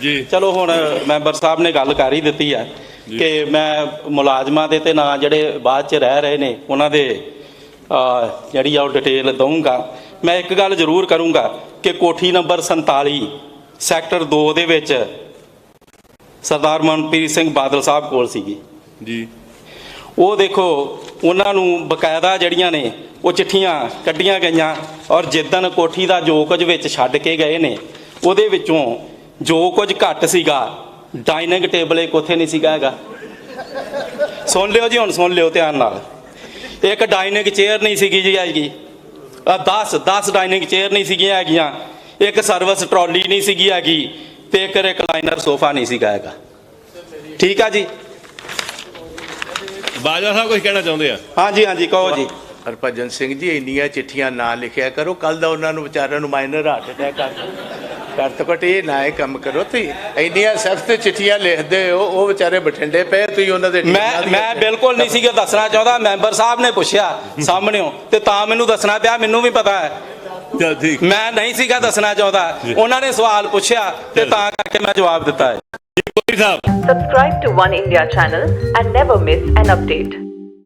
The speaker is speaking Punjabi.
ਜੀ। ਚਲੋ ਹੁਣ ਮੈਂਬਰ ਸਾਹਿਬ ਨੇ ਗੱਲ ਕਰ ਹੀ ਦਿੱਤੀ ਹੈ ਕਿ ਮੈਂ ਮੁਲਾਜ਼ਮਾਂ ਦੇ ਤੇ ਨਾਂ ਜਿਹੜੇ ਬਾਅਦ ਚ ਰਹਿ ਰਹੇ ਨੇ ਉਹਨਾਂ ਦੇ ਜਿਹੜੀ ਆ ਉਹ ਡਿਟੇਲ ਦਊਂਗਾ। ਮੈਂ ਇੱਕ ਗੱਲ ਜ਼ਰੂਰ ਕਰੂੰਗਾ ਕਿ ਕੋਠੀ ਨੰਬਰ 47 ਸੈਕਟਰ 2 ਦੇ ਵਿੱਚ ਸਰਦਾਰ ਮਨਪ੍ਰੀਤ ਸਿੰਘ ਬਾਦਲ ਸਾਹਿਬ ਕੋਲ ਸੀਗੀ। ਜੀ। ਉਹ ਦੇਖੋ ਉਹਨਾਂ ਨੂੰ ਬਕਾਇਦਾ ਜਿਹੜੀਆਂ ਨੇ ਉਹ ਚਿੱਠੀਆਂ ਕੱਢੀਆਂ ਗਈਆਂ ਔਰ ਜਿੱਦਣ ਕੋਠੀ ਦਾ ਜੋ ਕੁਝ ਵਿੱਚ ਛੱਡ ਕੇ ਗਏ ਨੇ ਉਹਦੇ ਵਿੱਚੋਂ ਜੋ ਕੁਝ ਘੱਟ ਸੀਗਾ ਡਾਈਨਿੰਗ ਟੇਬਲ ਇੱਕ ਉੱਥੇ ਨਹੀਂ ਸੀਗਾ ਹੈਗਾ। ਸੁਣ ਲਿਓ ਜੀ ਹੁਣ ਸੁਣ ਲਿਓ ਧਿਆਨ ਨਾਲ। ਇੱਕ ਡਾਈਨਿੰਗ ਚੇਅਰ ਨਹੀਂ ਸੀਗੀ ਜੀ ਹੈਗੀ। 10 10 ਡਾਈਨਿੰਗ ਚੇਅਰ ਨਹੀਂ ਸੀਗੀਆਂ ਹੈਗੀਆਂ। ਇੱਕ ਸਰਵਿਸ ਟਰਾਲੀ ਨਹੀਂ ਸੀਗੀ ਹੈਗੀ ਤੇ ਇੱਕ ਰਿਕਲਾਈਨਰ ਸੋਫਾ ਨਹੀਂ ਸੀਗਾ ਹੈਗਾ। ਠੀਕ ਆ ਜੀ? ਬਾਜਵਾ ਸਾਹਿਬ ਕੁਝ ਕਹਿਣਾ ਚਾਹੁੰਦੇ ਆ? ਹਾਂਜੀ ਹਾਂਜੀ ਕਹੋ ਜੀ। ਹਰਭਜਨ ਸਿੰਘ ਜੀ ਇੰਨੀਆਂ ਚਿੱਠੀਆਂ ਨਾ ਲਿਖਿਆ ਕਰੋ। ਕੱਲ ਦਾ ਉਹਨਾਂ ਨੂੰ ਵਿਚਾਰਿਆਂ ਨੂੰ ਮਾਈਨਰ ਹਾਰਟ ਅਟੈਕ ਆ ਗਿਆ। ਘੱਟ ਤੋਂ ਘੱਟ ਇਹ ਨਾ ਇਹ ਕੰਮ ਕਰੋ। ਤੁਸੀਂ ਇੰਨੀਆਂ ਸਖਤ ਚਿੱਠੀਆਂ ਲਿਖਦੇ ਹੋ ਉਹ ਵਿਚਾਰੇ ਬਠਿੰਡੇ ਪਏ ਤੁਸੀਂ ਉਹਨਾਂ ਦੇ ਮੈਂ ਮੈਂ ਬਿਲਕੁਲ ਨਹੀਂ ਸੀਗਾ ਦੱਸਣਾ ਚਾਹੁੰਦਾ ਮੈਂਬਰ ਸਾਹਿਬ ਨੇ ਪੁੱਛਿਆ ਸਾਹਮਣਿਓ ਤੇ ਤਾਂ ਮੈਨੂੰ ਦੱਸਣਾ ਪਿਆ ਮੈਨੂੰ ਵੀ ਪਤਾ ਹੈ। ਮੈਂ ਨਹੀਂ ਸੀਗਾ ਦੱਸਣਾ ਚਾਹੁੰਦਾ ਉਹਨਾਂ ਨੇ ਸਵਾਲ ਪੁੱਛਿਆ ਤੇ ਤਾਂ ਕਰਕੇ ਮੈਂ ਜਵਾਬ ਦਿੱਤਾ ਹੈ। ਕੋਟੀ ਸਾਹਿਬ। Subscribe to One India channel and never miss an update.